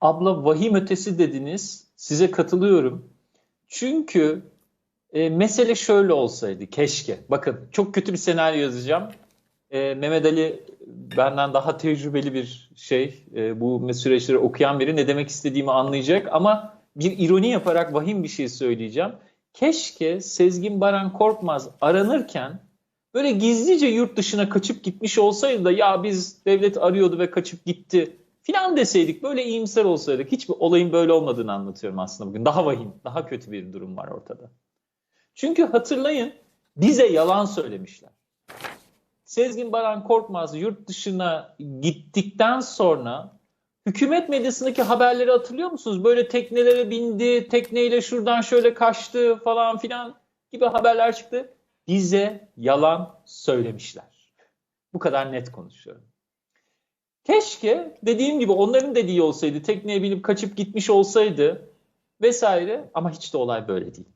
Abla vahim ötesi dediniz. Size katılıyorum. Çünkü e, mesele şöyle olsaydı keşke. Bakın çok kötü bir senaryo yazacağım. E, Mehmet Ali benden daha tecrübeli bir şey. E, bu süreçleri okuyan biri ne demek istediğimi anlayacak. Ama bir ironi yaparak vahim bir şey söyleyeceğim. Keşke Sezgin Baran Korkmaz aranırken böyle gizlice yurt dışına kaçıp gitmiş olsaydı da ya biz devlet arıyordu ve kaçıp gitti filan deseydik böyle iyimser olsaydık hiçbir olayın böyle olmadığını anlatıyorum aslında bugün. Daha vahim, daha kötü bir durum var ortada. Çünkü hatırlayın bize yalan söylemişler. Sezgin Baran Korkmaz yurt dışına gittikten sonra hükümet medyasındaki haberleri hatırlıyor musunuz? Böyle teknelere bindi, tekneyle şuradan şöyle kaçtı falan filan gibi haberler çıktı. Bize yalan söylemişler. Bu kadar net konuşuyorum. Keşke dediğim gibi onların dediği olsaydı, tekneye binip kaçıp gitmiş olsaydı vesaire ama hiç de olay böyle değil.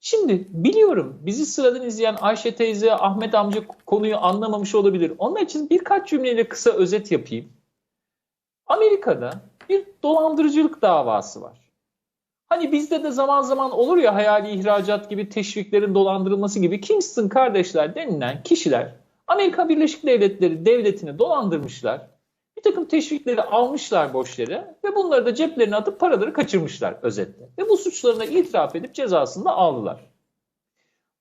Şimdi biliyorum bizi sıradan izleyen Ayşe teyze, Ahmet amca konuyu anlamamış olabilir. Onlar için birkaç cümleyle kısa özet yapayım. Amerika'da bir dolandırıcılık davası var. Hani bizde de zaman zaman olur ya hayali ihracat gibi teşviklerin dolandırılması gibi Kingston kardeşler denilen kişiler Amerika Birleşik Devletleri devletini dolandırmışlar. Bir takım teşvikleri almışlar boş yere ve bunları da ceplerine atıp paraları kaçırmışlar özetle. Ve bu suçlarına itiraf edip cezasını da aldılar.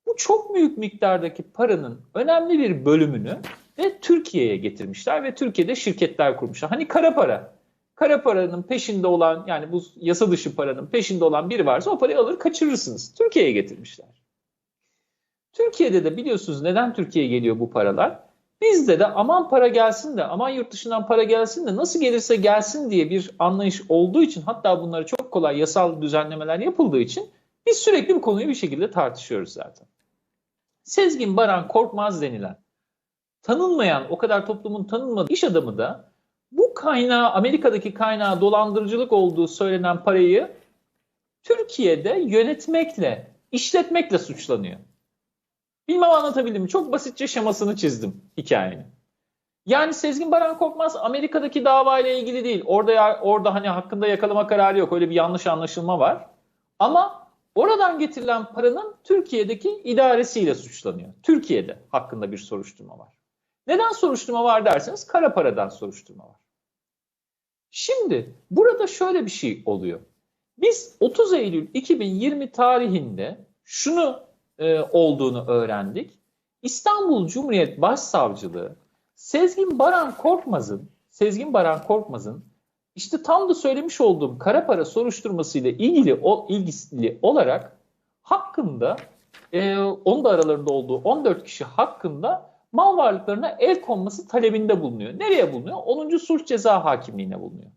Bu çok büyük miktardaki paranın önemli bir bölümünü ve Türkiye'ye getirmişler ve Türkiye'de şirketler kurmuşlar. Hani kara para. Kara paranın peşinde olan yani bu yasa dışı paranın peşinde olan biri varsa o parayı alır kaçırırsınız. Türkiye'ye getirmişler. Türkiye'de de biliyorsunuz neden Türkiye'ye geliyor bu paralar? Bizde de aman para gelsin de aman yurt dışından para gelsin de nasıl gelirse gelsin diye bir anlayış olduğu için hatta bunları çok kolay yasal düzenlemeler yapıldığı için biz sürekli bu konuyu bir şekilde tartışıyoruz zaten. Sezgin Baran Korkmaz denilen tanınmayan o kadar toplumun tanınmadığı iş adamı da bu kaynağı Amerika'daki kaynağı dolandırıcılık olduğu söylenen parayı Türkiye'de yönetmekle, işletmekle suçlanıyor. Bilmem anlatabildim mi? Çok basitçe şemasını çizdim hikayenin. Yani Sezgin Baran Korkmaz Amerika'daki davayla ilgili değil. Orada orada hani hakkında yakalama kararı yok. Öyle bir yanlış anlaşılma var. Ama oradan getirilen paranın Türkiye'deki idaresiyle suçlanıyor. Türkiye'de hakkında bir soruşturma var. Neden soruşturma var derseniz kara paradan soruşturma var. Şimdi burada şöyle bir şey oluyor. Biz 30 Eylül 2020 tarihinde şunu e, olduğunu öğrendik. İstanbul Cumhuriyet Başsavcılığı Sezgin Baran Korkmaz'ın Sezgin Baran Korkmaz'ın işte tam da söylemiş olduğum kara para soruşturmasıyla ilgili o ilgili olarak hakkında e, onun da aralarında olduğu 14 kişi hakkında mal varlıklarına el konması talebinde bulunuyor. Nereye bulunuyor? 10. Sulh Ceza Hakimliğine bulunuyor.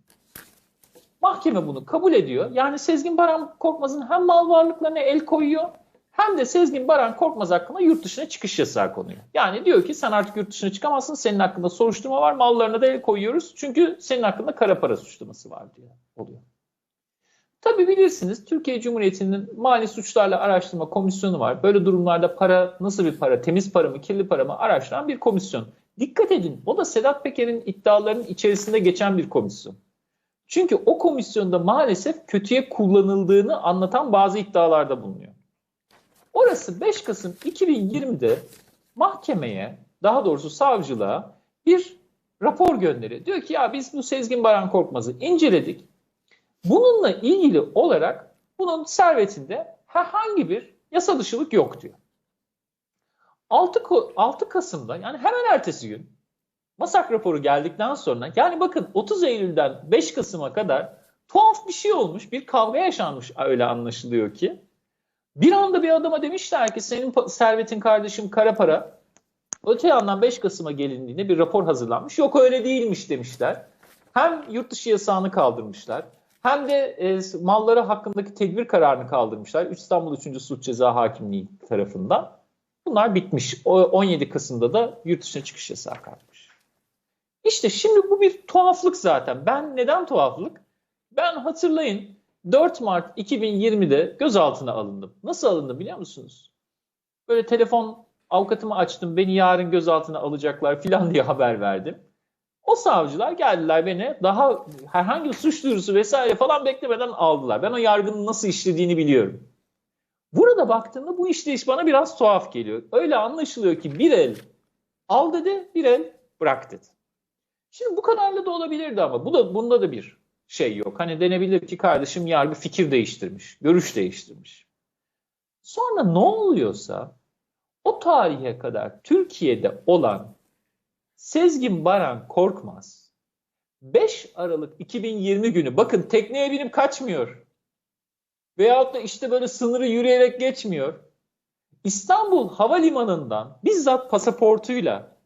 Mahkeme bunu kabul ediyor. Yani Sezgin Baran Korkmaz'ın hem mal varlıklarına el koyuyor hem de Sezgin Baran Korkmaz hakkında yurt dışına çıkış yasağı konuyor. Yani diyor ki sen artık yurt dışına çıkamazsın. Senin hakkında soruşturma var. Mallarına da el koyuyoruz. Çünkü senin hakkında kara para suçlaması var diyor. Oluyor. Tabi bilirsiniz Türkiye Cumhuriyeti'nin mali suçlarla araştırma komisyonu var. Böyle durumlarda para nasıl bir para, temiz para mı, kirli para mı araştıran bir komisyon. Dikkat edin o da Sedat Peker'in iddialarının içerisinde geçen bir komisyon. Çünkü o komisyonda maalesef kötüye kullanıldığını anlatan bazı iddialarda bulunuyor. Orası 5 Kasım 2020'de mahkemeye, daha doğrusu savcılığa bir rapor gönderiyor. Diyor ki ya biz bu Sezgin Baran Korkmaz'ı inceledik. Bununla ilgili olarak bunun servetinde herhangi bir yasa dışılık yok diyor. 6, 6 Kasım'da yani hemen ertesi gün Masak raporu geldikten sonra yani bakın 30 Eylül'den 5 Kasım'a kadar tuhaf bir şey olmuş. Bir kavga yaşanmış öyle anlaşılıyor ki. Bir anda bir adama demişler ki senin servetin kardeşim kara para. Öte yandan 5 Kasım'a gelindiğinde bir rapor hazırlanmış. Yok öyle değilmiş demişler. Hem yurt dışı yasağını kaldırmışlar. Hem de e, malları hakkındaki tedbir kararını kaldırmışlar. İstanbul 3. Suç Ceza Hakimliği tarafından. Bunlar bitmiş. O 17 Kasım'da da yurt dışına çıkış yasağı kalkmış. İşte şimdi bu bir tuhaflık zaten. Ben neden tuhaflık? Ben hatırlayın 4 Mart 2020'de gözaltına alındım. Nasıl alındım biliyor musunuz? Böyle telefon avukatımı açtım beni yarın gözaltına alacaklar filan diye haber verdim. O savcılar geldiler beni daha herhangi bir suç duyurusu vesaire falan beklemeden aldılar. Ben o yargının nasıl işlediğini biliyorum. Burada baktığımda bu işleyiş bana biraz tuhaf geliyor. Öyle anlaşılıyor ki bir el al dedi, bir el bırak dedi. Şimdi bu kadarla da olabilirdi ama bu da bunda da bir şey yok. Hani denebilir ki kardeşim yargı fikir değiştirmiş, görüş değiştirmiş. Sonra ne oluyorsa o tarihe kadar Türkiye'de olan Sezgin Baran Korkmaz 5 Aralık 2020 günü bakın tekneye binip kaçmıyor. Veyahut da işte böyle sınırı yürüyerek geçmiyor. İstanbul Havalimanı'ndan bizzat pasaportuyla,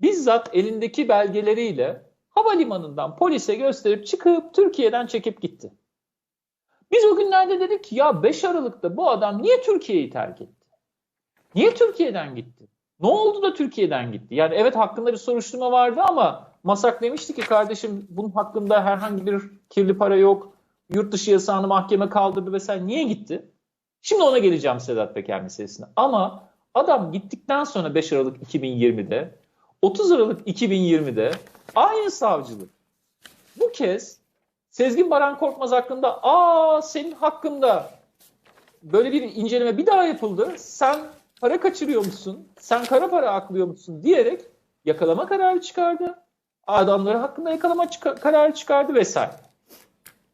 bizzat elindeki belgeleriyle havalimanından polise gösterip çıkıp Türkiye'den çekip gitti. Biz o günlerde dedik ki ya 5 Aralık'ta bu adam niye Türkiye'yi terk etti? Niye Türkiye'den gitti? Ne oldu da Türkiye'den gitti? Yani evet hakkında bir soruşturma vardı ama Masak demişti ki kardeşim bunun hakkında herhangi bir kirli para yok. Yurt dışı yasağını mahkeme kaldırdı vesaire. Niye gitti? Şimdi ona geleceğim Sedat Peker meselesine. Ama adam gittikten sonra 5 Aralık 2020'de 30 Aralık 2020'de aynı savcılık bu kez Sezgin Baran Korkmaz hakkında aa senin hakkında böyle bir inceleme bir daha yapıldı. Sen para kaçırıyor musun? Sen kara para aklıyor musun? diyerek yakalama kararı çıkardı. Adamları hakkında yakalama çık kararı çıkardı vesaire.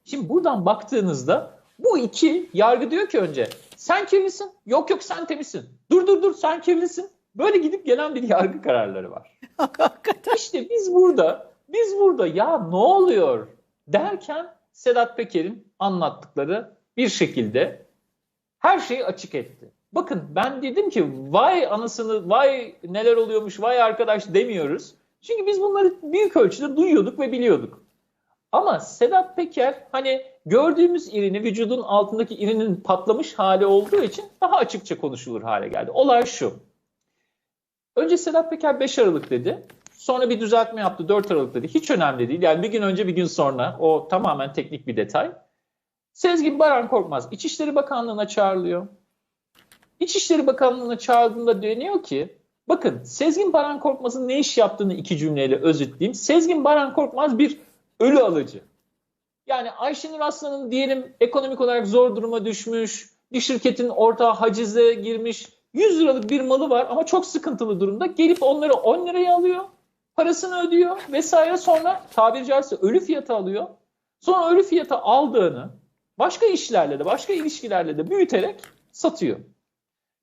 Şimdi buradan baktığınızda bu iki yargı diyor ki önce sen kirlisin, yok yok sen temizsin. Dur dur dur sen kirlisin. Böyle gidip gelen bir yargı kararları var. İşte biz burada, biz burada ya ne oluyor derken Sedat Peker'in anlattıkları bir şekilde her şeyi açık etti. Bakın ben dedim ki vay anasını, vay neler oluyormuş, vay arkadaş demiyoruz. Çünkü biz bunları büyük ölçüde duyuyorduk ve biliyorduk. Ama Sedat Peker hani gördüğümüz irini vücudun altındaki irinin patlamış hali olduğu için daha açıkça konuşulur hale geldi. Olay şu. Önce Sedat Peker 5 Aralık dedi. Sonra bir düzeltme yaptı 4 Aralık dedi. Hiç önemli değil. Yani bir gün önce bir gün sonra o tamamen teknik bir detay. Sezgin Baran Korkmaz İçişleri Bakanlığı'na çağrılıyor. İçişleri Bakanlığı'na çağrıldığında deniyor ki bakın Sezgin Baran Korkmaz'ın ne iş yaptığını iki cümleyle özetleyeyim. Sezgin Baran Korkmaz bir ölü alıcı. Yani Ayşenur Aslan'ın diyelim ekonomik olarak zor duruma düşmüş, bir şirketin ortağı hacize girmiş, 100 liralık bir malı var ama çok sıkıntılı durumda. Gelip onları 10 liraya alıyor, parasını ödüyor vesaire sonra tabiri caizse ölü fiyatı alıyor. Sonra ölü fiyatı aldığını başka işlerle de başka ilişkilerle de büyüterek satıyor.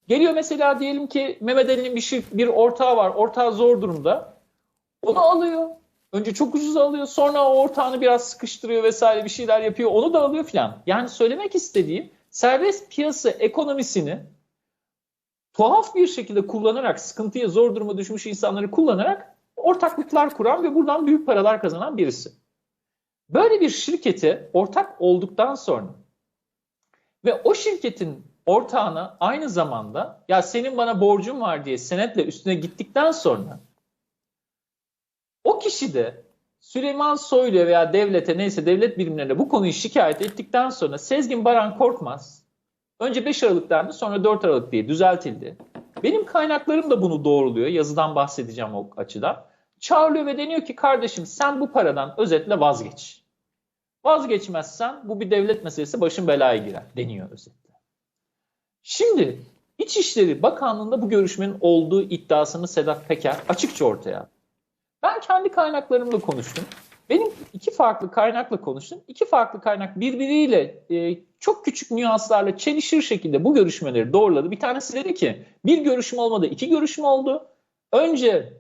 Geliyor mesela diyelim ki Mehmet Ali'nin bir, şey, bir ortağı var. Ortağı zor durumda. Onu alıyor. Önce çok ucuz alıyor. Sonra o ortağını biraz sıkıştırıyor vesaire bir şeyler yapıyor. Onu da alıyor filan. Yani söylemek istediğim serbest piyasa ekonomisini tuhaf bir şekilde kullanarak, sıkıntıya zor duruma düşmüş insanları kullanarak ortaklıklar kuran ve buradan büyük paralar kazanan birisi. Böyle bir şirkete ortak olduktan sonra ve o şirketin ortağına aynı zamanda ya senin bana borcun var diye senetle üstüne gittikten sonra o kişi de Süleyman Soylu veya devlete neyse devlet birimlerine bu konuyu şikayet ettikten sonra Sezgin Baran Korkmaz önce 5 Aralık'tan sonra 4 Aralık diye düzeltildi. Benim kaynaklarım da bunu doğruluyor. Yazıdan bahsedeceğim o açıdan. Çağrılıyor ve deniyor ki kardeşim sen bu paradan özetle vazgeç. Vazgeçmezsen bu bir devlet meselesi başın belaya girer deniyor özetle. Şimdi İçişleri Bakanlığı'nda bu görüşmenin olduğu iddiasını Sedat Peker açıkça ortaya Ben kendi kaynaklarımla konuştum. Benim iki farklı kaynakla konuştum. İki farklı kaynak birbiriyle e, çok küçük nüanslarla çelişir şekilde bu görüşmeleri doğruladı. Bir tanesi dedi ki bir görüşme olmadı, iki görüşme oldu. Önce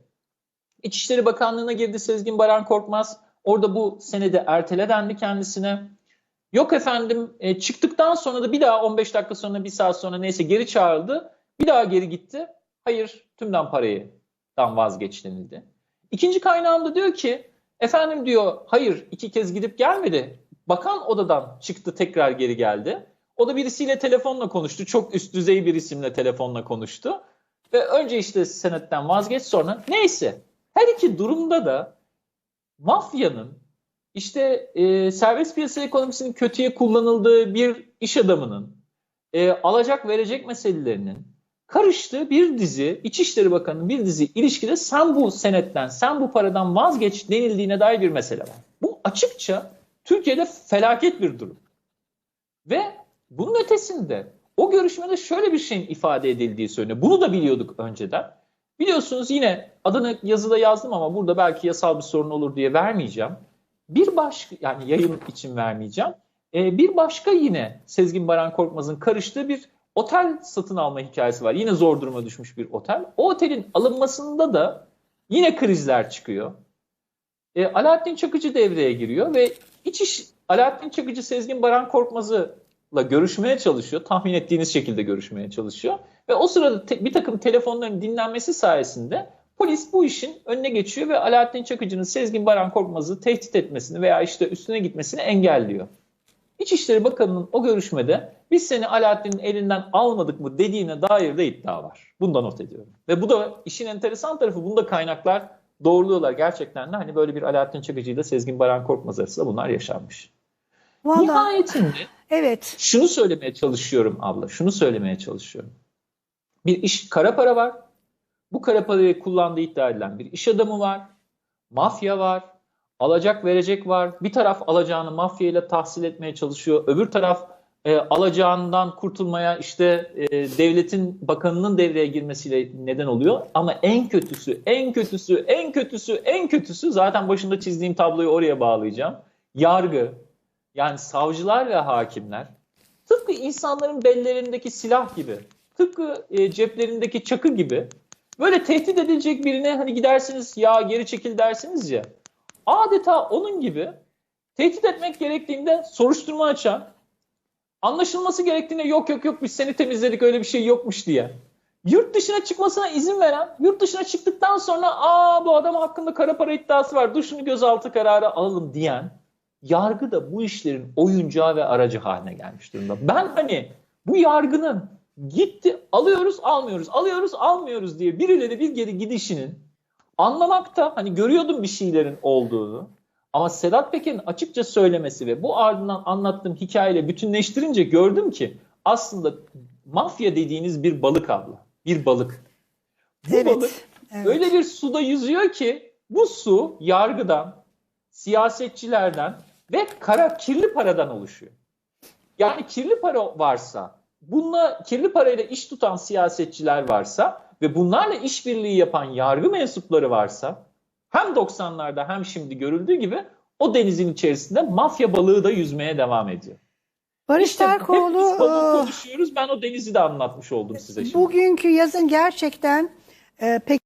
İçişleri Bakanlığı'na girdi Sezgin Baran Korkmaz. Orada bu senede ertele dendi kendisine. Yok efendim e, çıktıktan sonra da bir daha 15 dakika sonra bir saat sonra neyse geri çağrıldı. Bir daha geri gitti. Hayır tümden parayı tam vazgeç denildi. İkinci kaynağım da diyor ki efendim diyor hayır iki kez gidip gelmedi. Bakan odadan çıktı tekrar geri geldi. O da birisiyle telefonla konuştu. Çok üst düzey bir isimle telefonla konuştu. Ve önce işte senetten vazgeç sonra neyse. Her iki durumda da mafyanın işte e, serbest piyasa ekonomisinin kötüye kullanıldığı bir iş adamının e, alacak verecek meselelerinin karıştığı bir dizi, İçişleri Bakanı'nın bir dizi ilişkide sen bu senetten, sen bu paradan vazgeç denildiğine dair bir mesele var. Bu açıkça Türkiye'de felaket bir durum. Ve bunun ötesinde o görüşmede şöyle bir şeyin ifade edildiği söyleniyor. Bunu da biliyorduk önceden. Biliyorsunuz yine adını yazıda yazdım ama burada belki yasal bir sorun olur diye vermeyeceğim. Bir başka yani yayın için vermeyeceğim. Ee, bir başka yine Sezgin Baran Korkmaz'ın karıştığı bir otel satın alma hikayesi var. Yine zor duruma düşmüş bir otel. O otelin alınmasında da yine krizler çıkıyor. E, Alaaddin Çakıcı devreye giriyor ve iç iş Alaaddin Çakıcı Sezgin Baran Korkmaz'la görüşmeye çalışıyor. Tahmin ettiğiniz şekilde görüşmeye çalışıyor. Ve o sırada te- bir takım telefonların dinlenmesi sayesinde polis bu işin önüne geçiyor ve Alaaddin Çakıcı'nın Sezgin Baran Korkmaz'ı tehdit etmesini veya işte üstüne gitmesini engelliyor. İçişleri Bakanı'nın o görüşmede biz seni Alaaddin'in elinden almadık mı dediğine dair de iddia var. Bunu da not ediyorum. Ve bu da işin enteresan tarafı bunda kaynaklar doğruluyorlar gerçekten de hani böyle bir Alaaddin Çakıcı ile Sezgin Baran Korkmaz arasında bunlar yaşanmış. Vallahi Nihayetinde evet. şunu söylemeye çalışıyorum abla, şunu söylemeye çalışıyorum. Bir iş kara para var. Bu kara parayı kullandığı iddia edilen bir iş adamı var. Mafya var. Alacak verecek var. Bir taraf alacağını mafya ile tahsil etmeye çalışıyor. Öbür taraf e, alacağından kurtulmaya işte e, devletin bakanının devreye girmesiyle neden oluyor. Ama en kötüsü, en kötüsü, en kötüsü, en kötüsü zaten başında çizdiğim tabloyu oraya bağlayacağım. Yargı, yani savcılar ve hakimler tıpkı insanların bellerindeki silah gibi, tıpkı e, ceplerindeki çakı gibi böyle tehdit edilecek birine hani gidersiniz ya geri çekil dersiniz ya adeta onun gibi tehdit etmek gerektiğinde soruşturma açan anlaşılması gerektiğinde yok yok yok biz seni temizledik öyle bir şey yokmuş diye yurt dışına çıkmasına izin veren yurt dışına çıktıktan sonra aa bu adam hakkında kara para iddiası var dur şunu gözaltı kararı alalım diyen yargı da bu işlerin oyuncağı ve aracı haline gelmiş durumda. Ben hani bu yargının gitti alıyoruz almıyoruz alıyoruz almıyoruz diye birileri bir geri gidişinin anlamakta hani görüyordum bir şeylerin olduğunu ama Sedat Peker'in açıkça söylemesi ve bu ardından anlattığım hikayeyle bütünleştirince gördüm ki aslında mafya dediğiniz bir balık abla. Bir balık. Bu Evet. balık evet. öyle bir suda yüzüyor ki bu su yargıdan, siyasetçilerden ve kara kirli paradan oluşuyor. Yani kirli para varsa, bununla kirli parayla iş tutan siyasetçiler varsa ve bunlarla işbirliği yapan yargı mensupları varsa hem 90'larda hem şimdi görüldüğü gibi o denizin içerisinde mafya balığı da yüzmeye devam ediyor. Barış İşte hep Terkoğlu e, konuşuyoruz. Ben o denizi de anlatmış oldum size şimdi. bugünkü yazın gerçekten e, pek